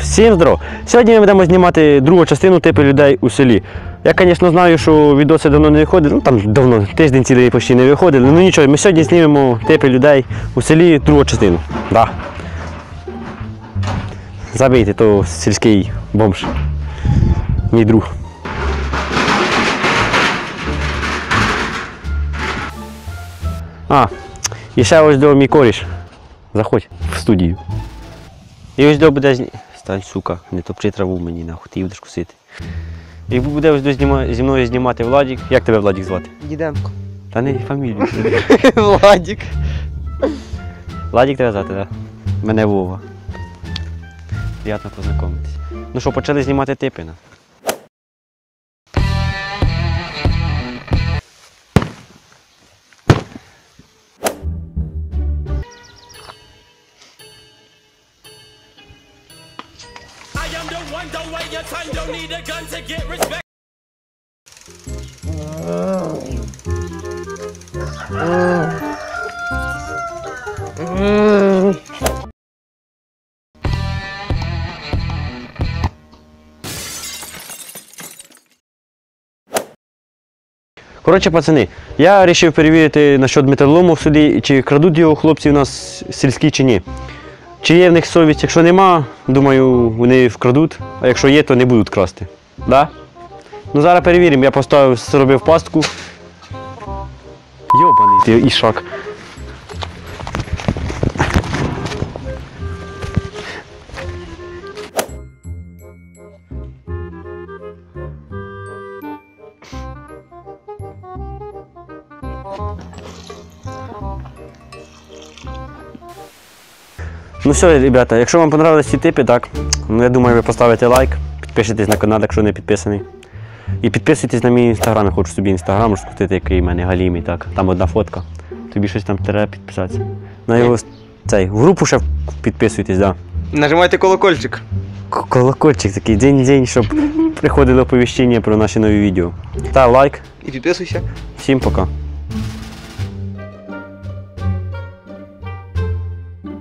Всім здоров! Сьогодні ми будемо знімати другу частину типу людей у селі. Я, звісно, знаю, що відоси давно не виходили, ну там давно, тиждень цілий почти не виходили. Ну нічого, ми сьогодні знімемо типи людей у селі другу частину. Да. Забийте, то сільський бомж. Мій друг. А, і ще ось до мій коріш. Заходь в студію. І ось до буде зні... Стань, сука, не топчи траву мені, нахуй, ти будеш кусити. І буде ось до зніма... зі мною знімати Владік. Як тебе Владік звати? Діденко. Та не фамілію. Владік. Владік тебе звати, так? Мене Вова. Приятно познайомитись. Ну що, почали знімати типи? I am the one, don't wait your time, don't need a gun to get respect. Коротше, пацани, я вирішив перевірити насчет металолому в селі, чи крадуть його хлопці у нас сільські чи ні. Чи є в них совість, якщо нема, думаю, вони вкрадуть, а якщо є, то не будуть красти. Да? Ну зараз перевіримо, я поставив, зробив пастку. Йобаний ти ішак. Ну все, ребята, якщо вам понравились ці типи, так, ну я думаю, ви поставите лайк, підпишитесь на канал, якщо не підписаний. І підписуйтесь на мій інстаграм, я хочу собі інстаграм розкрутити, який в мене галімий, так. Там одна фотка. Тобі щось там треба підписатися. На його цей, в групу ще підписуйтесь, так. Да. Нажимайте колокольчик. К- Колокольчик такий день-день, щоб приходили оповіщення про наші нові відео. Став лайк. І підписуйся. Всім пока.